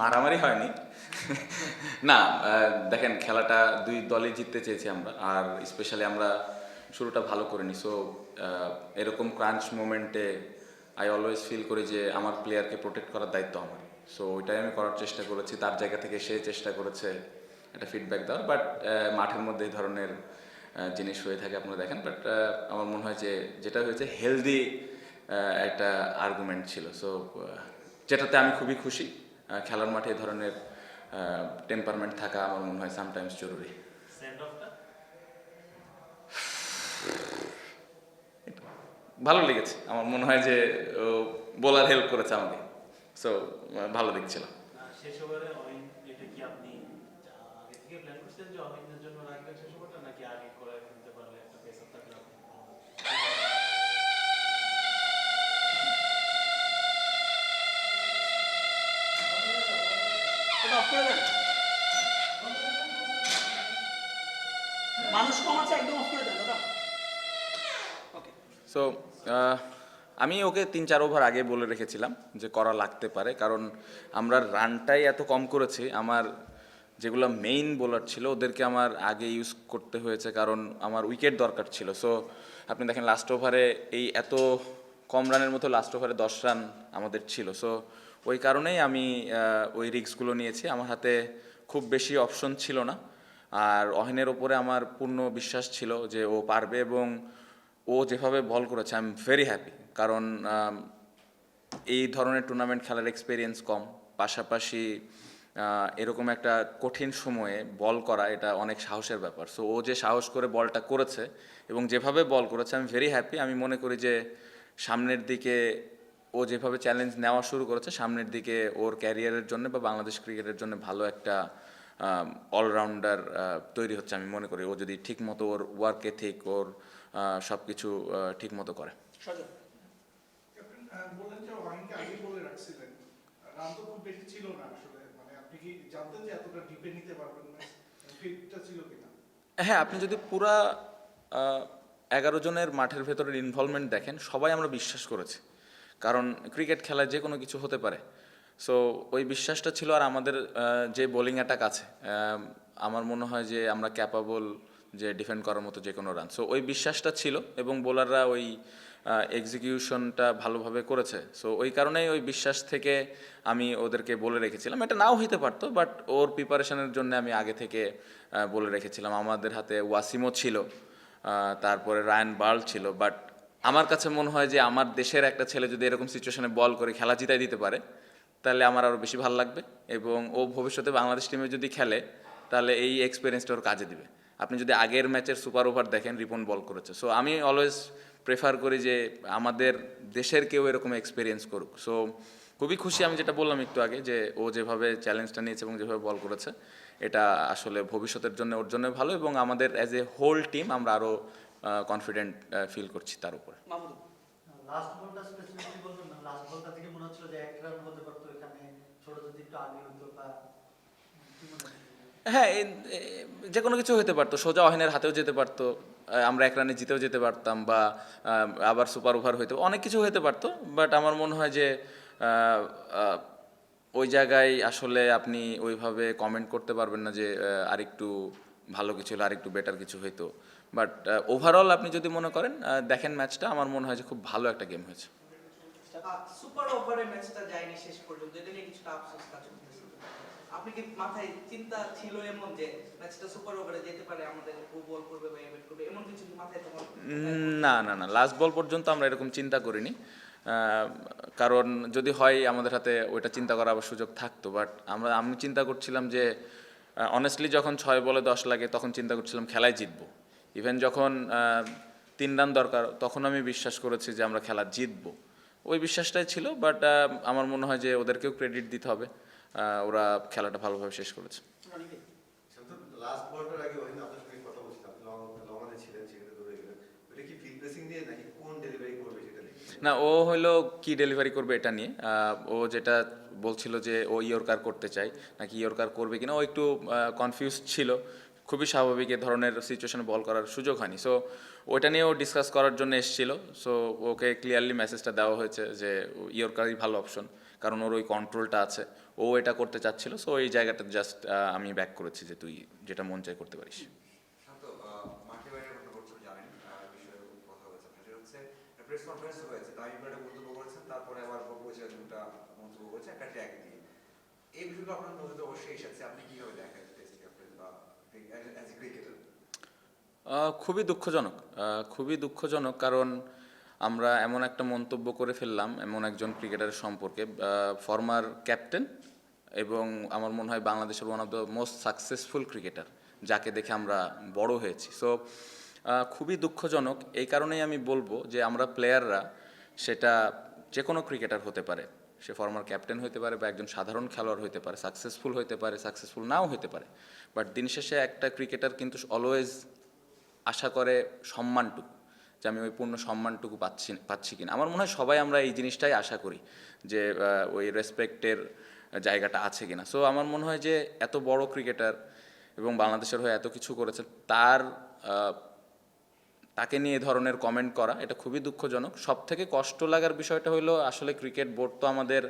মারামারি হয়নি। না দেখেন খেলাটা দুই দলই জিততে চেয়েছি আমরা, আর স্পেশালি আমরা শুরুটা ভালো করিনি। সো এরকম ক্রাঞ্চ মোমেন্টে আই অলওয়েজ ফিল করি যে আমার প্লেয়ারকে প্রোটেক্ট করার দায়িত্ব আমার। সো ওইটাই আমি করার চেষ্টা করেছি, তার জায়গা থেকে সে চেষ্টা করেছে একটা ফিডব্যাক দেওয়ার বাট মাঠের মধ্যে এই ধরনের জিনিস হয়ে থাকে আপনারা দেখেন বাট আমার মনে হয় যে যেটা হয়েছে হেলদি একটা আর্গুমেন্ট ছিল। সো যেটাতে আমি খুবই খুশি। খেলার মাঠে এই ধরনের টেম্পারমেন্ট থাকা আমার মনে হয় সামটাইমস জরুরি। ভালো লেগেছে। আমার মনে হয় যে বোলার হেল্প করেছে আমাকে। সো ভালো দেখছিলাম। শেষ ওভারে অহিন এটা কি আপনি আগে থেকে প্ল্যান জন্য রাখবেন শেষ ওভারটা নাকি আগে করে সো আমি ওকে তিন চার ওভার আগে বলে রেখেছিলাম যে করা লাগতে পারে, কারণ আমরা রানটাই এত কম করেছি, আমার যেগুলো মেইন বোলার ছিল ওদেরকে আমার আগে ইউজ করতে হয়েছে, কারণ আমার উইকেট দরকার ছিল। সো আপনি দেখেন লাস্ট ওভারে এই এত কম রানের মতো লাস্ট ওভারে দশ রান আমাদের ছিল। সো ওই কারণেই আমি ওই রিক্সগুলো নিয়েছি। আমার হাতে খুব বেশি অপশন ছিল না। আর অহিনের ওপরে আমার পূর্ণ বিশ্বাস ছিল যে ও পারবে এবং ও যেভাবে বল করেছে আই এম ভেরি হ্যাপি কারণ এই ধরনের টুর্নামেন্ট খেলার এক্সপিরিয়েন্স কম। পাশাপাশি এরকম একটা কঠিন সময়ে বল করা এটা অনেক সাহসের ব্যাপার। সো ও যে সাহস করে বলটা করেছে এবং যেভাবে বল করেছে আমি ভেরি হ্যাপি আমি মনে করি যে সামনের দিকে ও যেভাবে চ্যালেঞ্জ নেওয়া শুরু করেছে সামনের দিকে ওর ক্যারিয়ারের জন্য বা বাংলাদেশ ক্রিকেটের জন্য ভালো একটা অলরাউন্ডার তৈরি হচ্ছে আমি মনে করি। ও যদি ঠিক মতো ওর ওয়ার্ক এথিক ওর সব কিছু ঠিক মতো করে। মানে আপনি কি জানতেন যে এতটা ডিপে নিতে পারবেন না? ফিটটা ছিল কিনা? হ্যাঁ আপনি যদি পুরা এগারো জনের মাঠের ভেতরের ইনভলভমেন্ট দেখেন সবাই আমরা বিশ্বাস করেছি। কারণ ক্রিকেট খেলায় যে কোনো কিছু হতে পারে। সো ওই বিশ্বাসটা ছিল আর আমাদের যে বোলিং অ্যাটাক আছে আমার মনে হয় যে আমরা ক্যাপাবল যে ডিফেন্ড করার মতো যে কোনো রান সো ওই বিশ্বাসটা ছিল এবং বোলাররা ওই এক্সিকিউশনটা ভালোভাবে করেছে। সো ওই কারণেই ওই বিশ্বাস থেকে আমি ওদেরকে বলে রেখেছিলাম। এটা নাও হইতে পারতো বাট ওর প্রিপারেশনের জন্য আমি আগে থেকে বলে রেখেছিলাম। আমাদের হাতে ওয়াসিমও ছিল তারপরে রায়ান বার্ল ছিল বাট আমার কাছে মনে হয় যে আমার দেশের একটা ছেলে যদি এরকম সিচুয়েশনে বল করে, খেলা জিতাই দিতে পারে, তাহলে আমার আরও বেশি ভালো লাগবে এবং ও ভবিষ্যতে বাংলাদেশ টিমে যদি খেলে, তাহলে এই এক্সপিরিয়েন্সটা ওর কাজে দিবে। আপনি যদি আগের ম্যাচের সুপার ওভার দেখেন, রিপন বল করেছে। সো আমি অলওয়েজ প্রেফার করি যে আমাদের দেশের কেউ এরকম এক্সপিরিয়েন্স করুক। সো খুবই খুশি আমি যেটা বললাম একটু আগে যে ও যেভাবে চ্যালেঞ্জটা নিয়েছে এবং যেভাবে বল করেছে, এটা আসলে ভবিষ্যতের জন্য ওর জন্য ভালো এবং আমাদের অ্যাজ এ হোল টিম আমরা আরও কনফিডেন্ট ফিল করছি তার উপরে। মাহমুদ লাস্ট বলটা স্পেসিফিকলি বলবেন না? লাস্ট বলটা থেকে হচ্ছিল যে এক রান হতে পারতো এখানে ছোট যদি একটু আগে হতো বা কি হচ্ছে? হ্যাঁ যে কোনো কিছু হতে পারতো। সোজা অহিনের হাতেও যেতে পারতো। আমরা এক রানে জিতেও যেতে পারতাম বা আবার সুপার ওভার হইতে। অনেক কিছু হতে পারতো বাট আমার মনে হয় যে ওই জায়গায় আসলে আপনি ওইভাবে কমেন্ট করতে পারবেন না যে আরেকটু ভালো কিছু হলো আরেকটু বেটার কিছু হইতো। বাট ওভারঅল আপনি যদি মনে করেন দেখেন ম্যাচটা আমার মনে হয় যে খুব ভালো একটা গেম হয়েছে। সুপার ওভারে ম্যাচটা যায়নি শেষ পর্যন্ত এটা নিয়ে কিছুটা আফসোস কাজ করতেছে। আপনি কি মাথায় চিন্তা ছিল এমন যে ম্যাচটা সুপার ওভারে যেতে পারে আমাদের ও বল করবে বা এ করবে এমন কিছু মাথায় তোমার না না না লাস্ট বল পর্যন্ত আমরা এরকম চিন্তা করিনি। কারণ যদি হয় আমাদের হাতে ওইটা চিন্তা করার আবার সুযোগ থাকতো। বাট আমরা আমি চিন্তা করছিলাম যে অনেস্টলি যখন ছয় বলে দশ লাগে, তখন চিন্তা করছিলাম খেলায় জিতবো। ইভেন যখন তিন রান দরকার, তখন আমি বিশ্বাস করেছি যে আমরা খেলা জিতবো। ওই বিশ্বাসটাই ছিল বাট আমার মনে হয় যে ওদেরকেও ক্রেডিট দিতে হবে। ওরা খেলাটা ভালোভাবে শেষ করেছে। লাস্ট বলটার আগে ওই আপনার সঙ্গে কথা বলছিলাম আপনি লং লংয়ে ছিলেন সেখানে দৌড়ে গেলেন ওটা কি ফিল্ড প্রেসিং দিয়ে নাকি কোন ডেলিভারি করবে সেটা দেখে না, ও হইল কি ডেলিভারি করবে এটা নিয়ে? ও যেটা বলছিল যে ও ইয়র্কার করতে চায়, নাকি ইয়র্কার করবে কিনা, ও একটু কনফিউজ ছিল। খুবই স্বাভাবিক এ ধরনের সিচুয়েশনে বল করার সুযোগ হয়নি। সো ওইটা নিয়ে ও ডিসকাস করার জন্য এসেছিল। সো ওকে ক্লিয়ারলি মেসেজটা দেওয়া হয়েছে যে ইয়র্কারই ভালো অপশন কারণ ওর ওই কন্ট্রোলটা আছে। ও এটা করতে চাচ্ছিল সো এই জায়গাটা জাস্ট আমি ব্যাক করেছি যে তুই যেটা মন চাই করতে পারিস শান্ত, আহ, মাঠে বাইরে একটা বক্তব্য জানেন, আহ, বিষয়ে কথা হয়েছে আপনার। সেটা হচ্ছে, ইকবাল একটা করেছেন, তারপরে আবার বকবচিয়া দুটা মন্তব্য করেছে, একটা tag দিয়ে। এই আপনার নজরে অবশ্যই এসেছে। আপনি কীভাবে দেখেন? খুবই দুঃখজনক খুবই দুঃখজনক কারণ আমরা এমন একটা মন্তব্য করে ফেললাম এমন একজন ক্রিকেটারের সম্পর্কে ফর্মার ক্যাপ্টেন এবং আমার মনে হয় বাংলাদেশের one of the most successful cricketer যাকে দেখে আমরা বড় হয়েছি সো খুবই দুঃখজনক। এই কারণেই আমি বলব যে আমরা প্লেয়াররা সেটা যে কোনো ক্রিকেটার হতে পারে। সে ফর্মার ক্যাপ্টেন হতে পারে বা একজন সাধারণ খেলোয়াড় হতে পারে সাকসেসফুল হতে পারে সাকসেসফুল নাও হতে পারে। বাট দিন শেষে একটা ক্রিকেটার কিন্তু অলওয়েজ আশা করে সম্মানটুকু, যে আমি ওই পূর্ণ সম্মানটুকু পাচ্ছি পাচ্ছি কিনা। আমার মনে হয় সবাই আমরা এই জিনিসটাই আশা করি, যে ওই রেসপেক্টের জায়গাটা আছে কিনা। সো আমার মনে হয় যে এত বড় ক্রিকেটার এবং বাংলাদেশের হয়ে এত কিছু করেছে, তার তাকে নিয়ে এ ধরনের কমেন্ট করা, এটা খুবই দুঃখজনক। সব থেকে কষ্ট লাগার বিষয়টা হলো আসলে ক্রিকেট বোর্ড তো আমাদের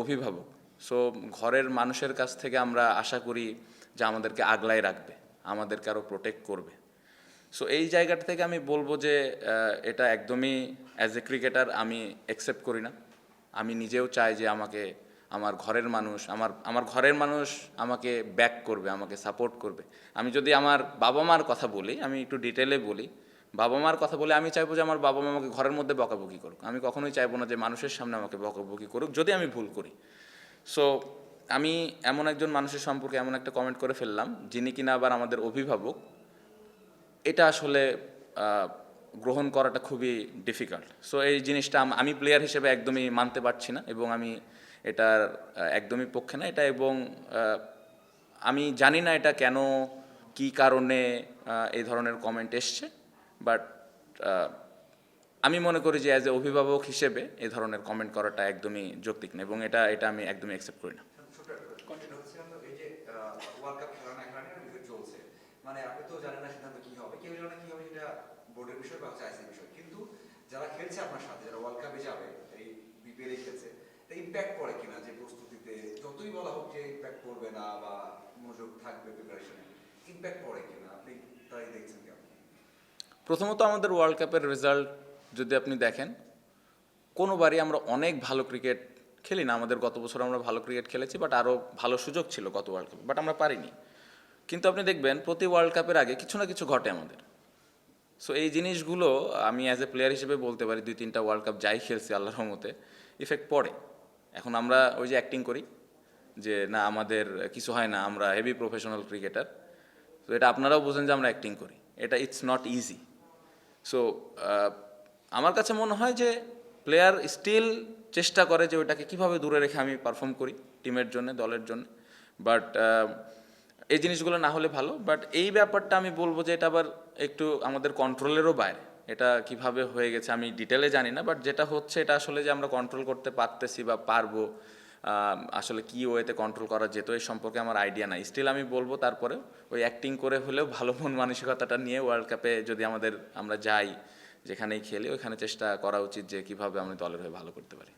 অভিভাবক। সো ঘরের মানুষের কাছ থেকে আমরা আশা করি যে আমাদেরকে আগলায় রাখবে, আমাদেরকে আরও প্রোটেক্ট করবে। সো এই জায়গাটা থেকে আমি বলব যে এটা একদমই অ্যাজ এ ক্রিকেটার আমি অ্যাকসেপ্ট করি না। আমি নিজেও চাই যে আমাকে, আমার ঘরের মানুষ, আমার আমার ঘরের মানুষ আমাকে ব্যাক করবে, আমাকে সাপোর্ট করবে। আমি যদি আমার বাবা মার কথা বলি, আমি একটু ডিটেলে বলি বাবা মার কথা বলে আমি চাইব যে আমার বাবা মা আমাকে ঘরের মধ্যে বকাবকি করুক। আমি কখনোই চাইব না যে মানুষের সামনে আমাকে বকাবকি করুক, যদি আমি ভুল করি। সো আমি এমন একজন মানুষের সম্পর্কে এমন একটা কমেন্ট করে ফেললাম, যিনি কিনা আবার আমাদের অভিভাবক। এটা আসলে গ্রহণ করাটা খুবই ডিফিকাল্ট সো এই জিনিসটা আমি প্লেয়ার হিসেবে একদমই মানতে পারছি না এবং আমি এটার একদমই পক্ষে না। এটা এবং আমি জানি না এটা কেন, কি কারণে এই ধরনের কমেন্ট এসছে। বাট আমি মনে করি যে অ্যাজ এ অভিভাবক হিসেবে এই ধরনের কমেন্ট করাটা একদমই যৌক্তিক না এবং এটা এটা আমি একদমই অ্যাকসেপ্ট করি না। মানে আপনি তো জানেন না সিদ্ধান্ত কি হবে। কেউ জানে কি হবে সেটা বোর্ডের বিষয় বা আইসির বিষয়। কিন্তু যারা খেলছে আপনার সাথে যারা ওয়ার্ল্ড কাপে যাবে এই বিপিএল খেলছে ইম্প্যাক্ট পড়ে কিনা যে প্রস্তুতিতে? যতই বলা হোক যে ইম্প্যাক্ট পড়বে না বা মনোযোগ থাকবে প্রিপারেশনে ইম্প্যাক্ট পড়ে কিনা? আপনি তাই দেখছেন প্রথমত আমাদের ওয়ার্ল্ড কাপের রেজাল্ট যদি আপনি দেখেন, কোনোবারই আমরা অনেক ভালো ক্রিকেট খেলি না। আমাদের গত বছর আমরা ভালো ক্রিকেট খেলেছি বাট আরও ভালো সুযোগ ছিল গত ওয়ার্ল্ড কাপে বাট আমরা পারিনি। কিন্তু আপনি দেখবেন প্রতি ওয়ার্ল্ড কাপের আগে কিছু না কিছু ঘটে আমাদের। সো এই জিনিসগুলো আমি অ্যাজ এ প্লেয়ার হিসেবে বলতে পারি, দুই তিনটা ওয়ার্ল্ড কাপ যাই খেলছি আল্লাহর রহমতে ইফেক্ট পড়ে। এখন আমরা ওই যে অ্যাক্টিং করি, যে না, আমাদের কিছু হয় না, আমরা হেভি প্রফেশনাল ক্রিকেটার তো এটা আপনারাও বোঝেন যে আমরা অ্যাক্টিং করি। এটা ইটস নট ইজি সো আমার কাছে মনে হয় যে প্লেয়ার স্টিল চেষ্টা করে যে ওইটাকে কীভাবে দূরে রেখে আমি পারফর্ম করি টিমের জন্য, দলের জন্য। বাট এই জিনিসগুলো না হলে ভালো। বাট এই ব্যাপারটা আমি বলব যে এটা আবার একটু আমাদের কন্ট্রোলেরও বাইরে। এটা কীভাবে হয়ে গেছে আমি ডিটেলে জানি না। বাট যেটা হচ্ছে এটা আসলে যে আমরা কন্ট্রোল করতে পারতেছি বা পারব আসলে কী ওয়েতে কন্ট্রোল করা যেত এই সম্পর্কে আমার আইডিয়া নাই। স্টিল আমি বলব তারপরে ওই অ্যাক্টিং করে হলেও ভালো মন মানসিকতাটা নিয়ে ওয়ার্ল্ড কাপে যদি আমাদের আমরা যাই, যেখানেই খেলি, ওইখানে চেষ্টা করা উচিত যে কীভাবে আমি দলের হয়ে ভালো করতে পারি।